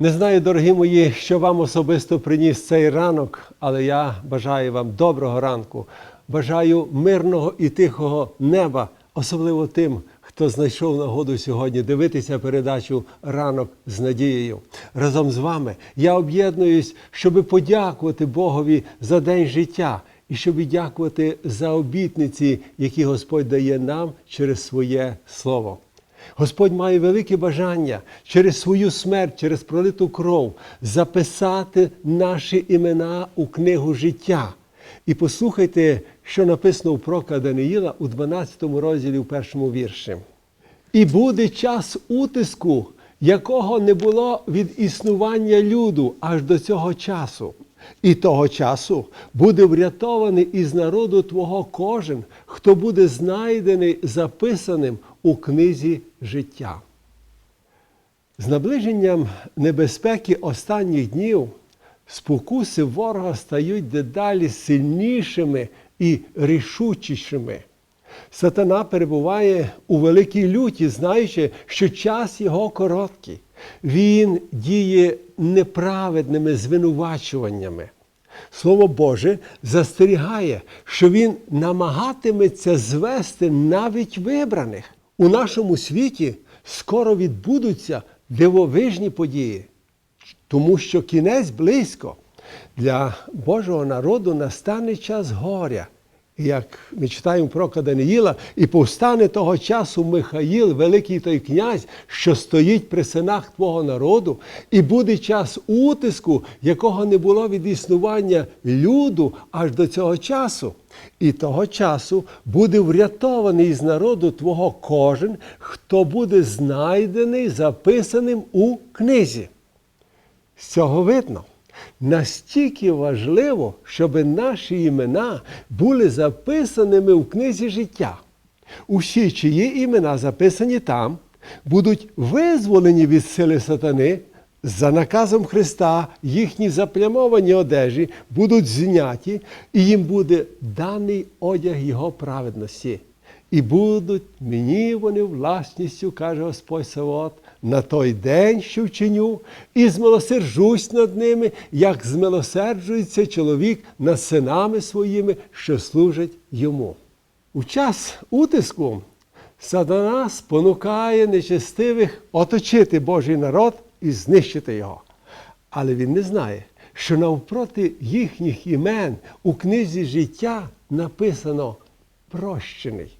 Не знаю, дорогі мої, що вам особисто приніс цей ранок, але я бажаю вам доброго ранку. Бажаю мирного і тихого неба, особливо тим, хто знайшов нагоду сьогодні дивитися передачу Ранок з надією. Разом з вами я об'єднуюсь, щоб подякувати Богові за день життя і щоб дякувати за обітниці, які Господь дає нам через своє слово. Господь має велике бажання через свою смерть, через пролиту кров записати наші імена у книгу життя. І послухайте, що написано у пророка Даниїла у 12 розділі, у першому вірші. І буде час утиску, якого не було від існування люду аж до цього часу. І того часу буде врятований із народу Твого кожен, хто буде знайдений записаним у книзі життя. З наближенням небезпеки останніх днів спокуси ворога стають дедалі сильнішими і рішучішими. Сатана перебуває у великій люті, знаючи, що час його короткий. Він діє неправедними звинувачуваннями. Слово Боже застерігає, що він намагатиметься звести навіть вибраних. У нашому світі скоро відбудуться дивовижні події, тому що кінець близько. Для Божого народу настане час горя. Як ми читаємо про Даниїла, і повстане того часу Михаїл, великий той князь, що стоїть при синах твого народу, і буде час утиску, якого не було від існування люду аж до цього часу. І того часу буде врятований з народу твого кожен, хто буде знайдений, записаним у книзі. З цього видно. Настільки важливо, щоб наші імена були записаними в книзі життя. Усі, чиї імена записані там, будуть визволені від сили сатани за наказом Христа, їхні заплямовані одежі будуть зняті, і їм буде даний одяг Його праведності. І будуть мені вони власністю, каже Господь Савот, на той день, що вчиню, і змилосерджусь над ними, як змилосерджується чоловік над синами своїми, що служать йому. У час утиску сатана спонукає нечестивих оточити Божий народ і знищити його. Але він не знає, що навпроти їхніх імен у книзі життя написано прощений.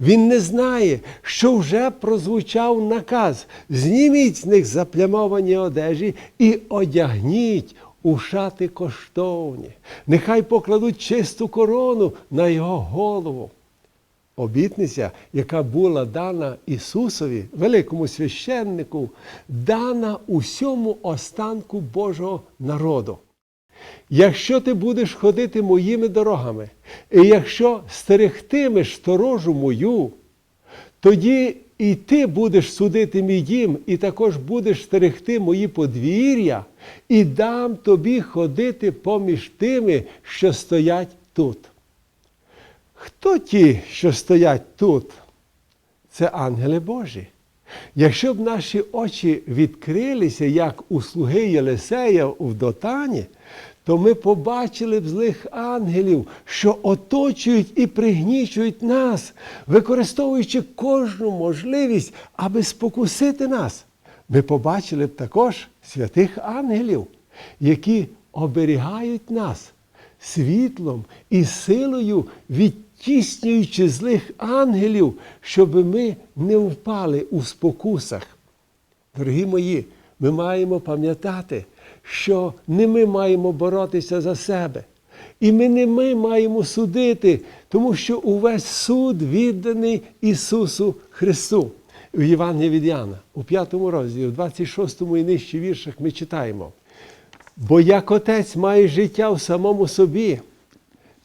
Він не знає, що вже прозвучав наказ. Зніміть з них заплямовані одежі і одягніть у шати коштовні. Нехай покладуть чисту корону на його голову. Обітниця, яка була дана Ісусові, великому священнику, дана усьому останку Божого народу. Якщо ти будеш ходити моїми дорогами, і якщо стерегтимеш сторожу мою, тоді і ти будеш судити мій дім, і також будеш стерегти мої подвір'я, і дам тобі ходити поміж тими, що стоять тут. Хто ті, що стоять тут? Це ангели Божі. Якщо б наші очі відкрилися, як у слуги Єлисея в Дотані, то ми побачили б злих ангелів, що оточують і пригнічують нас, використовуючи кожну можливість, аби спокусити нас. Ми побачили б також святих ангелів, які оберігають нас світлом і силою, відтіснюючи злих ангелів, щоб ми не впали у спокусах. Дорогі мої, ми маємо пам'ятати, що не ми маємо боротися за себе. І ми не ми маємо судити, тому що увесь суд відданий Ісусу Христу. В Євангелії від Яна, у 5 розділі, у 26 і нижчі віршах ми читаємо. Бо як отець має життя в самому собі,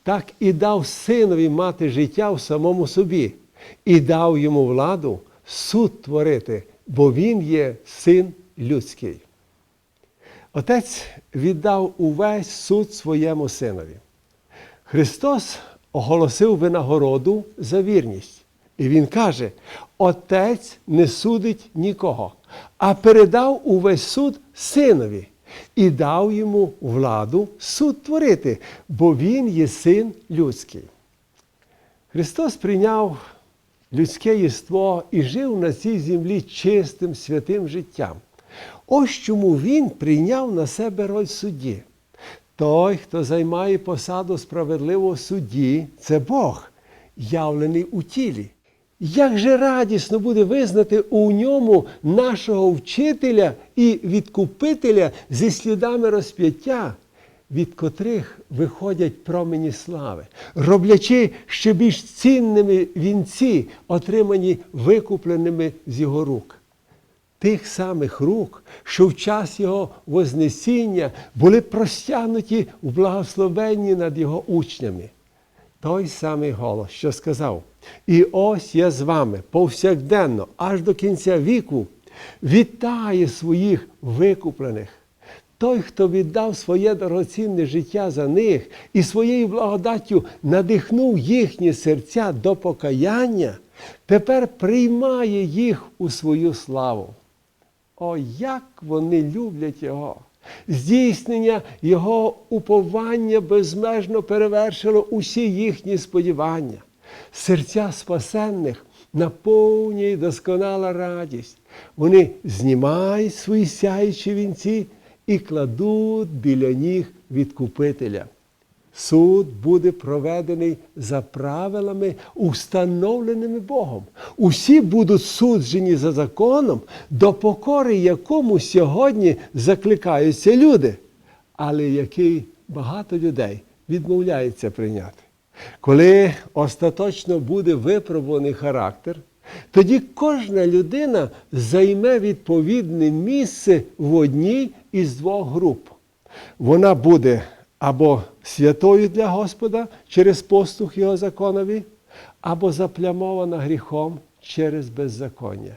так і дав синові мати життя в самому собі, і дав йому владу суд творити, бо він є син людський. Отець віддав увесь суд своєму синові. Христос оголосив винагороду за вірність. І Він каже: Отець не судить нікого, а передав увесь суд синові і дав йому владу суд творити, бо він є син людський. Христос прийняв людське єство і жив на цій землі чистим святим життям. Ось чому Він прийняв на себе роль судді. Той, хто займає посаду справедливого судді, це Бог, явлений у тілі. Як же радісно буде визнати у ньому нашого вчителя і відкупителя зі слідами розп'яття, від котрих виходять промені слави, роблячи ще більш цінними вінці, отримані викупленими з його рук тих самих рук, що в час Його Вознесіння були простягнуті в благословенні над Його учнями. Той самий голос, що сказав: І ось я з вами повсякденно, аж до кінця віку, вітає своїх викуплених. Той, хто віддав своє дорогоцінне життя за них і своєю благодаттю надихнув їхні серця до покаяння, тепер приймає їх у свою славу. О, як вони люблять Його! Здійснення Його уповання безмежно перевершило усі їхні сподівання. Серця спасенних наповнює досконала радість. Вони знімають свої сяючі вінці і кладуть біля ніг відкупителя. Суд буде проведений за правилами, установленими Богом. Усі будуть суджені за законом, до покори якому сьогодні закликаються люди, але який багато людей відмовляється прийняти. Коли остаточно буде випробуваний характер, тоді кожна людина займе відповідне місце в одній із двох груп. Вона буде або святою для Господа через послух Його законові, або заплямована гріхом через беззаконня.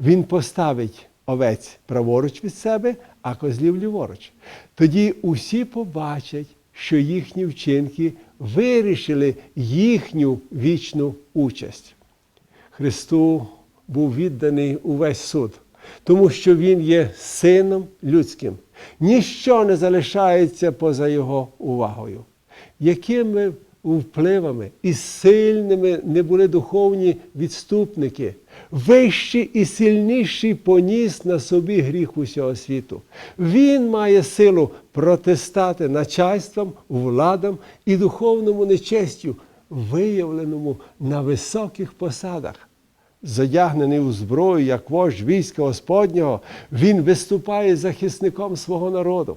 Він поставить овець праворуч від себе, а козлів ліворуч. Тоді усі побачать, що їхні вчинки вирішили їхню вічну участь. Христу був відданий увесь суд, тому що Він є сином людським. Ніщо не залишається поза його увагою. Якими впливами і сильними не були духовні відступники, вищий і сильніший поніс на собі гріх усього світу. Він має силу протистати начальствам, владам і духовному нечестю, виявленому на високих посадах. Задягнений у зброю, як вождь війська Господнього, він виступає захисником свого народу.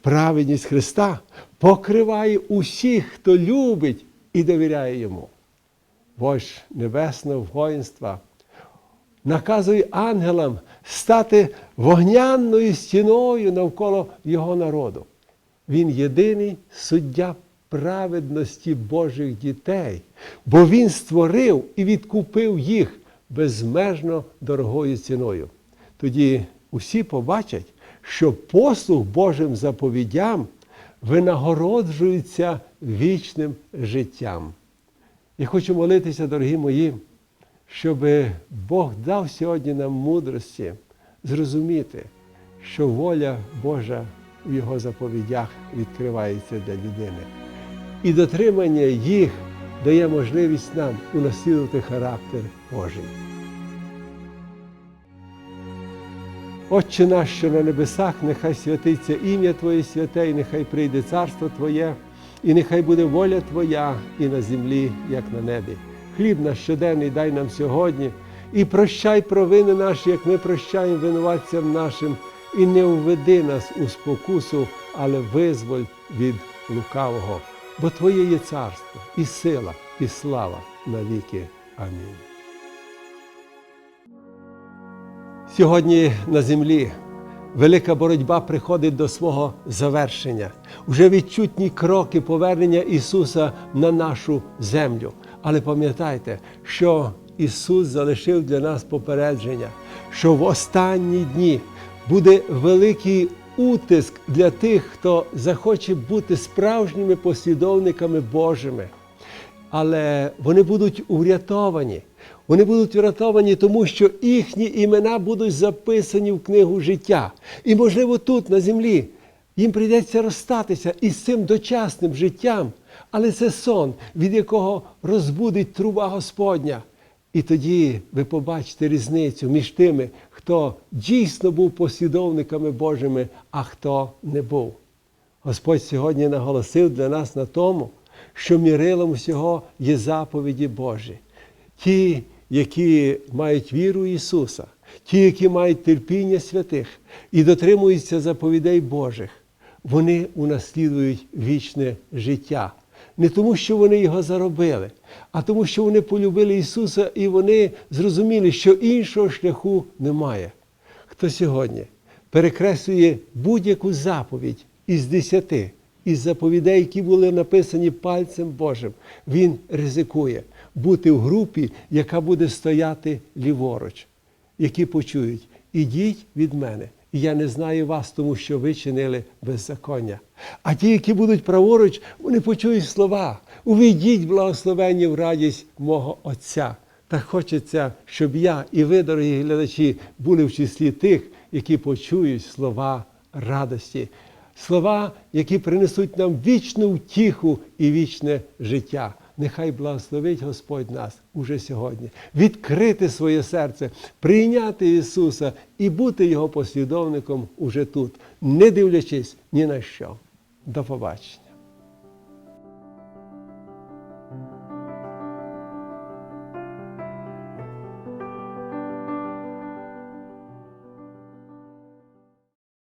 Праведність Христа покриває усіх, хто любить і довіряє йому. Вождь Небесного воїнства наказує ангелам стати вогнянною стіною навколо його народу. Він єдиний суддя праведності Божих дітей, бо Він створив і відкупив їх безмежно дорогою ціною. Тоді усі побачать, що послуг Божим заповідям винагороджується вічним життям. Я хочу молитися, дорогі мої, щоб Бог дав сьогодні нам мудрості зрозуміти, що воля Божа в Його заповідях відкривається для людини. І дотримання їх дає можливість нам унаслідувати характер Божий. Отче наш, що на небесах, нехай святиться ім'я Твоє святе, і нехай прийде царство Твоє, і нехай буде воля Твоя і на землі, як на небі. Хліб наш щоденний дай нам сьогодні, і прощай провини наші, як ми прощаємо винуватцям нашим, і не введи нас у спокусу, але визволь від лукавого. Бо Твоє є царство, і сила, і слава навіки. Амінь. Сьогодні на землі велика боротьба приходить до свого завершення. Вже відчутні кроки повернення Ісуса на нашу землю. Але пам'ятайте, що Ісус залишив для нас попередження, що в останні дні буде великий утиск для тих, хто захоче бути справжніми послідовниками Божими. Але вони будуть урятовані. Вони будуть врятовані, тому що їхні імена будуть записані в книгу життя. І, можливо, тут, на землі, їм прийдеться розстатися із цим дочасним життям, але це сон, від якого розбудить труба Господня. І тоді ви побачите різницю між тими, хто дійсно був послідовниками Божими, а хто не був. Господь сьогодні наголосив для нас на тому, що мірилом всього є заповіді Божі. Ті, які мають віру Ісуса, ті, які мають терпіння святих і дотримуються заповідей Божих, вони унаслідують вічне життя. Не тому, що вони його заробили, а тому, що вони полюбили Ісуса і вони зрозуміли, що іншого шляху немає. Хто сьогодні перекреслює будь-яку заповідь із десяти, із заповідей, які були написані пальцем Божим, він ризикує бути в групі, яка буде стояти ліворуч, які почують: ідіть від мене. І я не знаю вас, тому що ви чинили беззаконня. А ті, які будуть праворуч, вони почують слова. Увійдіть благословення в радість мого Отця. Так хочеться, щоб я і ви, дорогі глядачі, були в числі тих, які почують слова радості, слова, які принесуть нам вічну втіху і вічне життя. Нехай благословить Господь нас уже сьогодні, відкрити своє серце, прийняти Ісуса і бути Його послідовником уже тут, не дивлячись ні на що. До побачення.